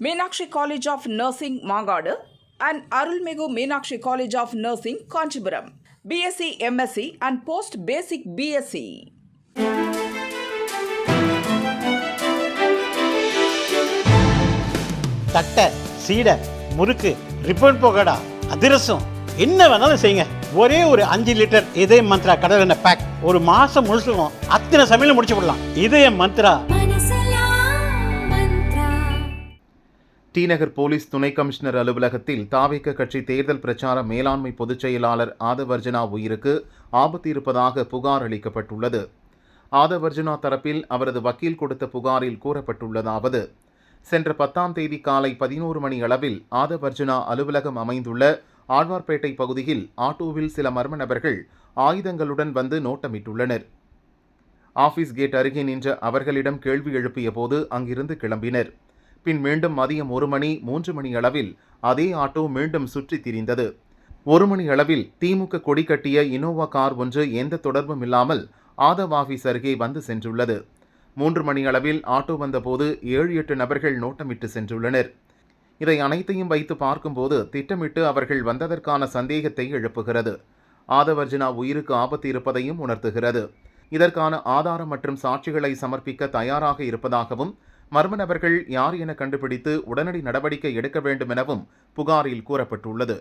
Meenakshi college of nursing Mangadu and Arulmigu Meenakshi college of nursing Kanchipuram BSc MSc and post basic BSc தட்டை சீடை முறுக்கு ribbon போகடா அதிரசம் என்ன வேணாலும் செய்யுங்க ஒரே ஒரு அஞ்சு லிட்டர் இதய மந்த்ரா கடல் எண்ணெய் பேக் ஒரு மாசம் முழுசுக்கும் அத்தனை சமையல முடிச்சு விடலாம் இதய மந்த்ரா டிநகர் போலீஸ் துணை கமிஷனர் அலுவலகத்தில் தாவிக கட்சி தேர்தல் பிரச்சார மேலாண்மை பொதுச் செயலாளர் ஆதவர்ஜனா உயிருக்கு ஆபத்து இருப்பதாக புகார் அளிக்கப்பட்டுள்ளது. ஆதவர்ஜனா தரப்பில் அவரது வக்கீல் கொடுத்த புகாரில் கூறப்பட்டுள்ளதாவது சென்ற பத்தாம் தேதி காலை பதினோரு மணி அளவில் ஆதவர்ஜனா அலுவலகம் அமைந்துள்ள ஆழ்வார்பேட்டை பகுதியில் ஆட்டோவில் சில மர்ம நபர்கள் ஆயுதங்களுடன் வந்து நோட்டமிட்டுள்ளனர். ஆபீஸ் கேட் அருகே நின்ற அவர்களிடம் கேள்வி எழுப்பிய போது அங்கிருந்து கிளம்பினர். பின் மீண்டும் மதியம் ஒரு மணி மூன்று மணி அளவில் அதே ஆட்டோ மீண்டும் சுற்றி திரிந்தது. ஒரு மணி அளவில் திமுக கொடி கட்டிய இனோவா கார் ஒன்று எந்த தொடர்பும் இல்லாமல் ஆதவ் ஆஃபீஸ் அருகே வந்து சென்றுள்ளது. மூன்று மணி அளவில் ஆட்டோ வந்தபோது ஏழு எட்டு நபர்கள் நோட்டமிட்டு சென்றுள்ளனர். இதை அனைத்தையும் வைத்து பார்க்கும்போது திட்டமிட்டு அவர்கள் வந்ததற்கான சந்தேகத்தை எழுப்புகிறது. ஆதவர்ஜுனா உயிருக்கு ஆபத்து இருப்பதையும் உணர்த்துகிறது. இதற்கான ஆதாரம் மற்றும் சாட்சிகளை சமர்ப்பிக்க தயாராக இருப்பதாகவும் மர்ம நபர்கள் யார் என கண்டுபிடித்து உடனடி நடவடிக்கை எடுக்க வேண்டும் எனவும் புகாரில் கூறப்பட்டுள்ளது.